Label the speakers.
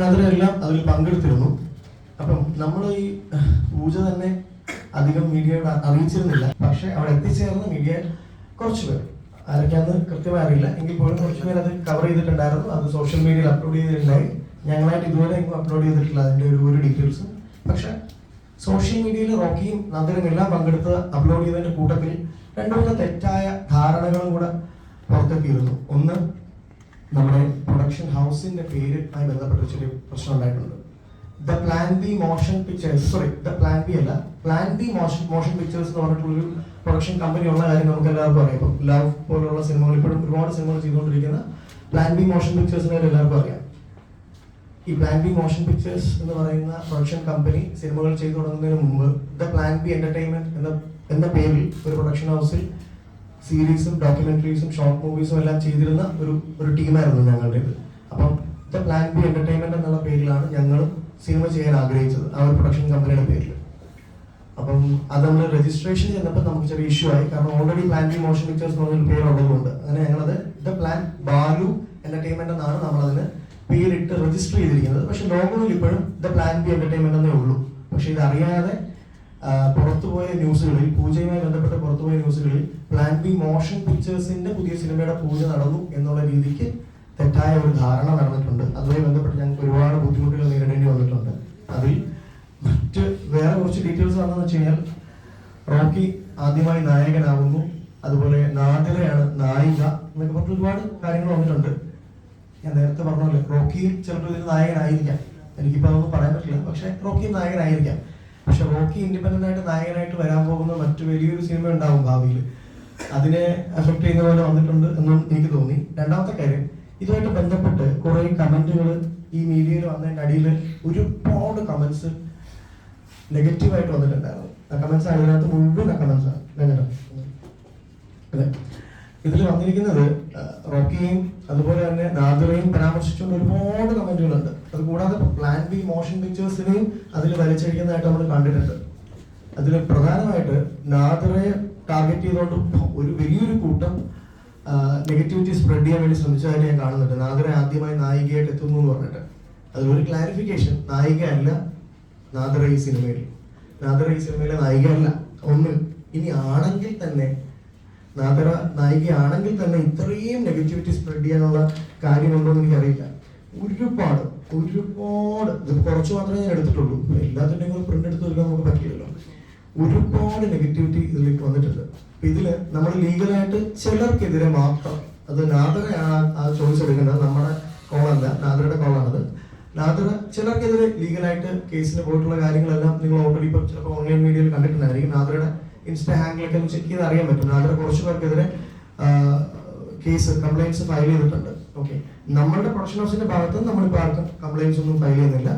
Speaker 1: അതിലെല്ലാം അതിൽ പങ്കെടുത്തിരുന്നു. അപ്പം നമ്മൾ ഈ പൂജ തന്നെ അധികം മീഡിയയോട് അറിയിച്ചിരുന്നില്ല. പക്ഷെ അവിടെ എത്തിച്ചേർന്ന മീഡിയ കുറച്ച് പേർ ആരൊക്കെയാന്ന് കൃത്യമായി അറിയില്ല. എങ്കിൽ പോലും കുറച്ച് പേർ അത് കവർ ചെയ്തിട്ടുണ്ടായിരുന്നു. അത് സോഷ്യൽ മീഡിയയിൽ അപ്ലോഡ് ചെയ്തിട്ടുണ്ടായി. ഞങ്ങളായിട്ട് ഇതുവരെ എങ്ങും അപ്ലോഡ് ചെയ്തിട്ടില്ല അതിന്റെ ഒരു ഒരു ഡീറ്റെയിൽസും പക്ഷെ സോഷ്യൽ മീഡിയയിൽ റോക്കിയും നന്ദനും എല്ലാം പങ്കെടുത്ത് അപ്ലോഡ് ചെയ്തതിന്റെ കൂട്ടത്തിൽ രണ്ടു മൂന്ന് തെറ്റായ ധാരണകളും കൂടെ പുറത്തെത്തിയിരുന്നു. ഒന്ന് നമ്മുടെ പ്രൊഡക്ഷൻ ഹൗസിന്റെ പേരുമായി ബന്ധപ്പെട്ട ചെറിയ പ്രശ്നം ഉണ്ടായിട്ടുണ്ട്. The plan B motion pictures sorry the plan B അല്ല plan B motion motion pictures എന്ന് പറഞ്ഞിട്ടുള്ളൊരു പ്രൊഡക്ഷൻ കമ്പനി ഉള്ള കാര്യം നമുക്ക് എല്ലാവർക്കും അറിയാം. ഇപ്പം ലവ് പോലുള്ള സിനിമകൾ ഇപ്പോഴും ഒരുപാട് സിനിമകൾ ചെയ്തുകൊണ്ടിരിക്കുന്ന പ്ലാൻ ബി മോഷൻ പിക്ചേഴ്സിനെ എല്ലാവർക്കും അറിയാം. ഈ പ്ലാൻ ബി മോഷൻ പിക്ചേഴ്സ് എന്ന് പറയുന്ന പ്രൊഡക്ഷൻ കമ്പനി സിനിമകൾ ചെയ്തു തുടങ്ങുന്നതിന് മുമ്പ് ദ പ്ലാൻ ബി എന്റർടൈൻമെന്റ് എന്ന എന്ന പേരിൽ ഒരു പ്രൊഡക്ഷൻ ഹൗസിൽ സീരീസും ഡോക്യുമെന്ററീസും ഷോർട്ട് മൂവീസും എല്ലാം ചെയ്തിരുന്ന ഒരു ഒരു ടീമായിരുന്നു ഞങ്ങളുടേത്. അപ്പം ദ പ്ലാൻ ബി എന്റർടൈൻമെന്റ് എന്നുള്ള പേരിലാണ് ഞങ്ങൾ സിനിമ ചെയ്യാൻ ആഗ്രഹിച്ചത്. ആ ഒരു പ്രൊഡക്ഷൻ കമ്പനിയുടെ പേരിൽ അപ്പം അത് നമ്മൾ രജിസ്ട്രേഷൻ ചെയ്തപ്പോൾ നമുക്ക് ചെറിയ ഇഷ്യൂ ആയി. കാരണം already plan B motion pictures എന്ന് പറഞ്ഞൊരു പേരുള്ളതുകൊണ്ട് അങ്ങനെ ഞങ്ങളത് ദ പ്ലാൻ ബാലു എന്റർടൈൻമെന്റ് എന്നാണ് നമ്മളതിന് പേരിട്ട് രജിസ്റ്റർ ചെയ്തിരിക്കുന്നത്. പക്ഷെ ലോഗോയിൽ ഇപ്പോഴും ദ പ്ലാൻ ബി എന്റർടൈൻമെന്റ് എന്നേ ഉള്ളൂ. പക്ഷെ ഇത് അറിയാതെ പുറത്തുപോയ ന്യൂസുകളിൽ പൂജയുമായി ബന്ധപ്പെട്ട പുറത്തുപോയ ന്യൂസുകളിൽ പ്ലാൻ ബി മോഷൻ പിക്ചേഴ്സിന്റെ പുതിയ സിനിമയുടെ പൂജ നടന്നു എന്നുള്ള രീതിക്ക് തെറ്റായ ഒരു ധാരണ നടന്നിട്ടുണ്ട്. അതുമായി ബന്ധപ്പെട്ട് ഞങ്ങൾക്ക് ഒരുപാട് ബുദ്ധിമുട്ടുകൾ നേരിടേണ്ടി വന്നിട്ടുണ്ട്. അതിൽ മറ്റ് വേറെ കുറച്ച് ഡീറ്റെയിൽസ് ആണെന്ന് വെച്ച് കഴിഞ്ഞാൽ റോക്കി ആദ്യമായി നായകനാകുന്നു. അതുപോലെ നാദിറയാണ് നായിക എന്നൊക്കെ പറഞ്ഞ ഒരുപാട് കാര്യങ്ങൾ വന്നിട്ടുണ്ട്. ഞാൻ നേരത്തെ പറഞ്ഞല്ലോ റോക്കിയും ചിലപ്പോൾ ഇതിന് നായകനായിരിക്കാം. എനിക്കിപ്പോൾ അതൊന്നും പറയാൻ പറ്റില്ല. പക്ഷെ റോക്കിയും നായകനായിരിക്കാം. പക്ഷെ റോക്കി ഇൻഡിപെൻഡന്റ് ആയിട്ട് നായകനായിട്ട് വരാൻ പോകുന്ന മറ്റു വലിയൊരു സിനിമ ഉണ്ടാവും ഭാവിയിൽ. അതിനെ എഫക്ട് ചെയ്യുന്ന പോലെ വന്നിട്ടുണ്ട് എന്നും എനിക്ക് തോന്നി. രണ്ടാമത്തെ കാര്യം ഇതുമായിട്ട് ബന്ധപ്പെട്ട് കുറെ കമന്റുകൾ ഈ മീഡിയയിൽ വന്നതിന്റെ അടിയിൽ ഒരുപാട് കമന്റ്സ് നെഗറ്റീവായിട്ട് വന്നിട്ടുണ്ടായിരുന്നു. ആ കമന്റ്സ് ആണ് മുഴുവൻ ആ കമന്റ്സ് ആണ് ഇതിൽ വന്നിരിക്കുന്നത് റോക്കിയും അതുപോലെ തന്നെ നാദിറയും പരാമർശിച്ചുകൊണ്ട് ഒരുപാട് കമന്റുകളുണ്ട്. അത് കൂടാതെ പ്ലാൻ ബി മോഷൻ പിക്ചേഴ്സിനെയും അതിൽ വലിച്ചടിക്കുന്നതായിട്ട് നമ്മൾ കണ്ടിട്ടുണ്ട്. അതിൽ പ്രധാനമായിട്ട് നാദിറയെ ടാർഗറ്റ് ചെയ്തുകൊണ്ട് ഒരു വലിയൊരു കൂട്ടം നെഗറ്റിവിറ്റി സ്പ്രെഡ് ചെയ്യാൻ വേണ്ടി ശ്രമിച്ചതായിട്ട് ഞാൻ കാണുന്നുണ്ട്. നാദിറ ആദ്യമായി നായികയായിട്ട് എത്തുന്നു എന്ന് പറഞ്ഞിട്ട്. അതിലൊരു ക്ലാരിഫിക്കേഷൻ നായികയല്ല നാദിറ ഈ സിനിമയിൽ. നാദിറ ഈ സിനിമയിലെ നായികയല്ല. ഒന്ന് ഇനി ആണെങ്കിൽ തന്നെ നാദറ നായികയാണെങ്കിൽ തന്നെ ഇത്രയും നെഗറ്റിവിറ്റി സ്പ്രെഡ് ചെയ്യാനുള്ള കാര്യമുണ്ടോ എന്ന് എനിക്കറിയില്ല. ഒരുപാട് ഒരുപാട് ഇത് കുറച്ച് മാത്രമേ ഞാൻ എടുത്തിട്ടുള്ളൂ. എല്ലാത്തിന്റെയും കൂടെ പ്രിന്റ് എടുത്ത് വെക്കാൻ നമുക്ക് പറ്റില്ലല്ലോ. ഒരുപാട് നെഗറ്റിവിറ്റി ഇതിലേക്ക് വന്നിട്ടുണ്ട്. അപ്പൊ ഇതിൽ നമ്മൾ ലീഗലായിട്ട് ചിലർക്കെതിരെ മാത്രം അത് നാദറയാണ് ആ ചോയ്സ് എടുക്കേണ്ടത് നമ്മുടെ കോളല്ല നാദറയുടെ കോളാണത് നാദറ ചിലർക്കെതിരെ ലീഗലായിട്ട് കേസിന് പോയിട്ടുള്ള കാര്യങ്ങളെല്ലാം നിങ്ങൾ ഓൾറെഡി ഇപ്പം ചിലപ്പോൾ ഓൺലൈൻ മീഡിയയിൽ കണ്ടിട്ടുണ്ടായിരിക്കും. നാദറയുടെ ഇൻസ്റ്റാ ഹാങ്ങിലൊക്കെ ഒന്ന് ചെക്ക് ചെയ്ത് അറിയാൻ പറ്റും. അതിൽ കുറച്ച് പേർക്കെതിരെ കേസ് കംപ്ലൈൻസ് ഫയൽ ചെയ്തിട്ടുണ്ട്. ഓക്കെ നമ്മളുടെ പ്രൊഡക്ഷൻ ഹൗസിന്റെ ഭാഗത്ത് നമ്മളിപ്പോൾ ആർക്കും കംപ്ലൈൻസ് ഒന്നും ഫയൽ ചെയ്യുന്നില്ല.